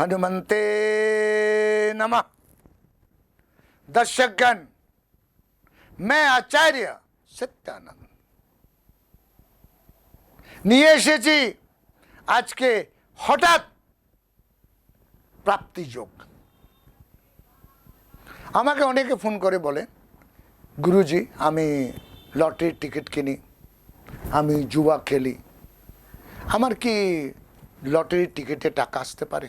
हनुमते नम। दर्शकगण मैं आचार्य सत्यानंद। नियेश जी आज के हठात যোগ আমাকে অনেকে ফোন করে বলে, গুরুজি, আমি লটারির টিকিট কিনি, আমি জুয়া খেলি। আমার কি লটারির টিকিটে টাকা আসতে পারে?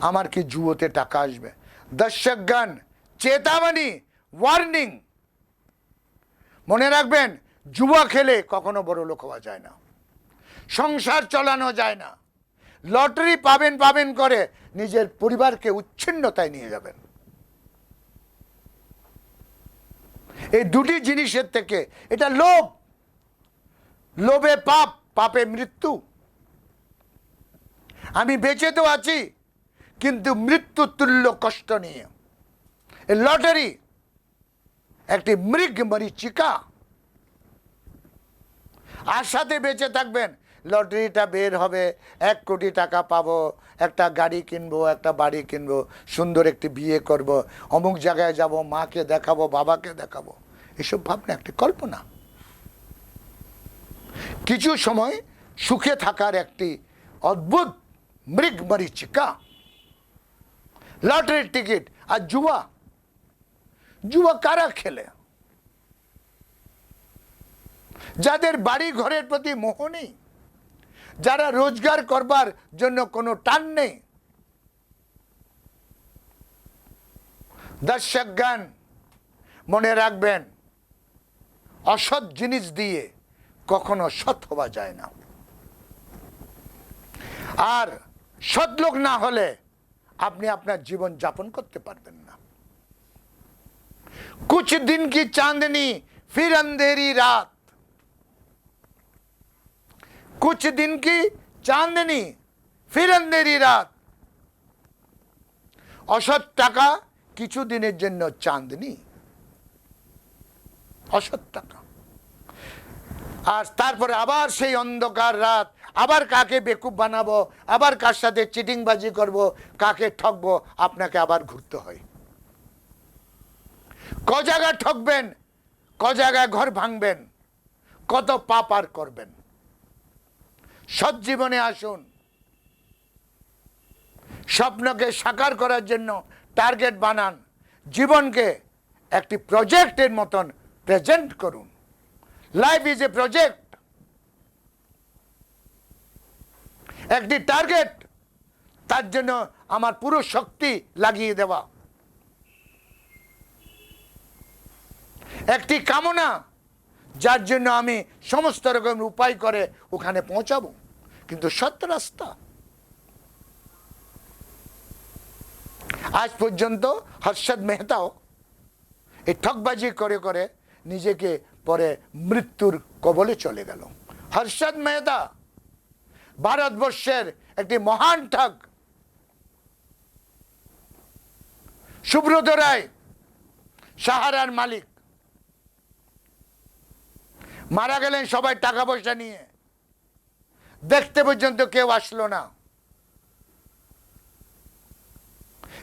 আমার কি জুয়োতে টাকা আসবে? দর্শকগণ, চেতাবনী ওয়ার্নিং মনে রাখবেন, জুয়া খেলে কখনো বড় লোক হওয়া যায় না। সংসার চালানো যায় না। লটারি পাবেন পাবেন করে নিজের পরিবারকে উচ্ছিন্নতায় নিয়ে যাবেন। এই দুটি জিনিসের থেকে এটা লোভ। লোভে পাপ, পাপে মৃত্যু। আমি বেঁচে তো আছি, কিন্তু মৃত্যু তুল্য কষ্ট নিয়ে। লটারি একটি মৃগ মরিচিকা আর সাথে বেঁচে থাকবেন লটারিটা বের হবে, এক কোটি টাকা পাবো, একটা গাড়ি কিনবো, একটা বাড়ি কিনবো, সুন্দর একটি বিয়ে করব, অমুক জায়গায় যাব, মাকে দেখাবো, বাবাকে দেখাবো। এসব ভাবনা, একটি কল্পনা। কিছু সময় সুখে থাকার একটি অদ্ভুত মৃগ মরিচিকা। লটারির টিকিট আর জুয়া। জুয়া কারা খেলে? যাদের বাড়ি ঘরের প্রতি মোহ নেই যারা রোজগার করবার জন্য কোনো টান নেই দর্শক জ্ঞান মনে রাখবেন অসৎ জিনিস দিয়ে কখনো সৎ হওয়া যায় না আর সৎ লোক না হলে আপনি আপনার জীবন যাপন করতে পারবেন না कुछ दिन की चांदनी फिर अंधेरी रात कुछ दिन की চাঁদনি ফির अंधेरी রাত অসৎ টাকা কিছু দিনের জন্য চাঁদনি অসৎ টাকা আর তারপরে আবার সেই অন্ধকার রাত আবার কাকে বেকুব বানাবো আবার কার সাথে চিটিংবাজি করব কাকে ঠকবো আপনাকে আবার ঘুরতে হয় ক জায়গায় ঠকবেন ক জায়গায় ঘর ভাঙবেন কত পাপ আর করবেন সৎ জীবনে আসুন। স্বপ্নকে সাকার করার জন্য টার্গেট বানান। জীবনকে একটি প্রজেক্টের মতন প্রেজেন্ট করুন। লাইফ ইজ এ প্রজেক্ট একটি টার্গেট, তার জন্য আমার পুরো শক্তি লাগিয়ে দেওয়া। একটি কামনা, যার জন্য আমি সমস্ত রকম উপায় করে ওখানে পৌঁছাবো। কিন্তু সত্য রাস্তা। আজ পর্যন্ত হর্ষদ মেহতাও এই ঠকবাজি করে করে নিজেকে পরে মৃত্যুর কবলে চলে গেল। হর্ষদ মেহতা ভারতবর্ষের একটি মহান ঠগ সুব্রত রায়, সাহারার মালিক। মারা গেলেন সবাই টাকা পয়সা নিয়ে। দেখতে পর্যন্ত কেউ আসলো না।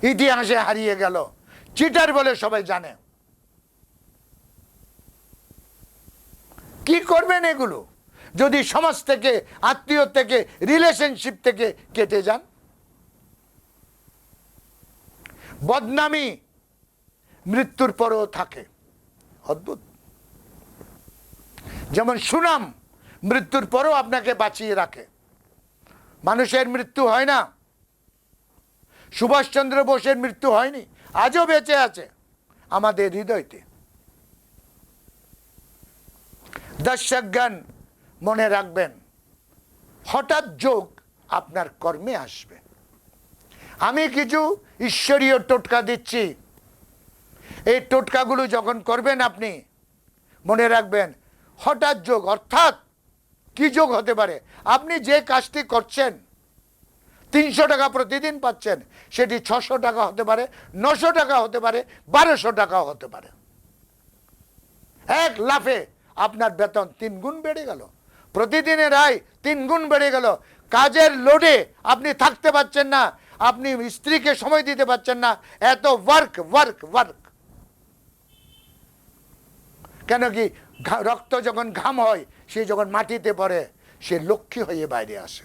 ইতিহাসে হারিয়ে গেল। চিটার বলে সবাই জানে। কি করবেন এগুলো? যদি সমাজ থেকে, আত্মীয় থেকে রিলেশনশিপ থেকে কেটে যান। বদনামি মৃত্যুর পরেও থাকে। অদ্ভুত। যেমন সুনাম মৃত্যুর পরও আপনাকে বাঁচিয়ে রাখে। মানুষের মৃত্যু হয় না। সুভাষচন্দ্র বোসের মৃত্যু হয়নি, আজও বেঁচে আছে আমাদের হৃদয়তে। দর্শক জ্ঞান মনে রাখবেন, হঠাৎ যোগ আপনার কর্মে আসবে। আমি কিছু ঈশ্বরীয় টোটকা দিচ্ছি। এই টোটকাগুলো যখন করবেন আপনি, মনে রাখবেন, হঠাৎ যোগ, অর্থাৎ কি যোগ হতে পারে? আপনি যে কাজটি করছেন, তিনশো টাকা প্রতিদিন পাচ্ছেন, সেটি ছশো টাকা হতে পারে, নশো টাকা হতে পারে, বারোশো টাকাও হতে পারে। এক লাফে আপনার বেতন তিন গুণ বেড়ে গেল। প্রতিদিনের আয় তিন গুণ বেড়ে গেল। কাজের লোডে আপনি থাকতে পারছেন না, আপনি স্ত্রীকে সময় দিতে পারছেন না, এত ওয়ার্ক ওয়ার্ক ওয়ার্ক কেন কি রক্ত যখন ঘাম হয়, সে যখন মাটিতে পড়ে, সে লক্ষ্মী হয়ে বাইরে আসে।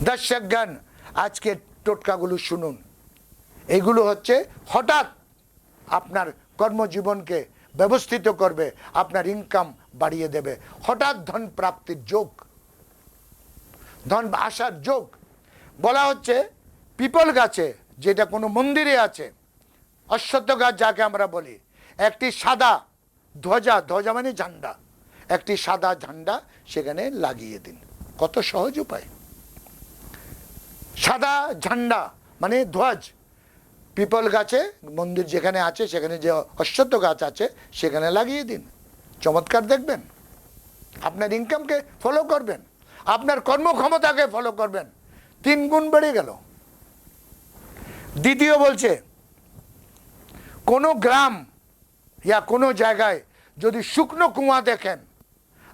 দর্শক গান আজকে টোটকাগুলো শুনুন। এগুলো হচ্ছে হঠাৎ আপনার কর্মজীবনকে ব্যবস্থিত করবে, আপনার ইনকাম বাড়িয়ে দেবে। হঠাৎ ধন প্রাপ্তির যোগ, ধন আসার যোগ। বলা হচ্ছে, পিপল গাছে, যেটা কোনো মন্দিরে আছে, অশ্বত্থ গাছ যাকে আমরা বলি একটি সাদা ধ্বজা ধ্বজা মানে ঝান্ডা। একটি সাদা ঝান্ডা সেখানে লাগিয়ে দিন। কত সহজ উপায়। সাদা ঝান্ডা মানে ধ্বজ। পিপল গাছে, মন্দির যেখানে আছে, সেখানে যে অশ্বত্থ গাছ আছে, সেখানে লাগিয়ে দিন। চমৎকার দেখবেন। আপনার ইনকামকে ফলো করবেন। আপনার কর্মক্ষমতাকে ফলো করবেন। তিন গুণ বেড়ে গেল। দ্বিতীয় বলছে, কোনো গ্রাম ইয়া কোনো জায়গায় যদি শুকনো কুয়া দেখেন,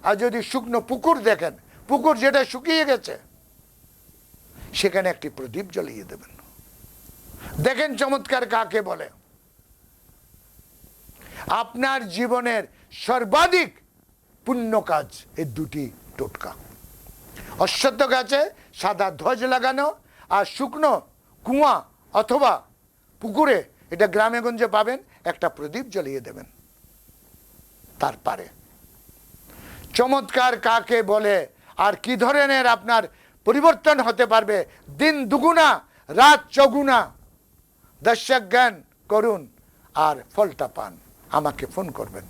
আর যদি শুকনো পুকুর দেখেন, পুকুর যেটা শুকিয়ে গেছে, সেখানে একটি প্রদীপ জ্বালিয়ে দেবেন। দেখেন চমৎকার কাকে বলে। আপনার জীবনের সর্বাধিক পুণ্য কাজ এই দুটি টোটকা। অশ্বত্থ গাছে সাদা ধ্বজ লাগানো আর শুকনো কুয়া অথবা পুকুরে, এটা গ্রামে গঞ্জে পাবেন একটা প্রদীপ জ্বালিয়ে দেবেন তার পারে। চমৎকার কাকে বলে? আর কি ধরনের আপনার পরিবর্তন হতে পারবে? দিন দুগুণা, রাত চগুনা দর্শক জ্ঞান করুন আর ফলটা পান। আমাকে ফোন করবেন।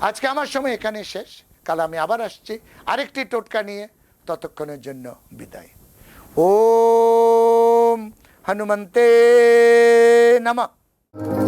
আজকে আমার সময় এখানে শেষ। কাল আমি আবার আসছি। আরেকটি টোটকা নিয়ে ততক্ষণের জন্য বিদায়। ওম হনুমন্তে নমঃ।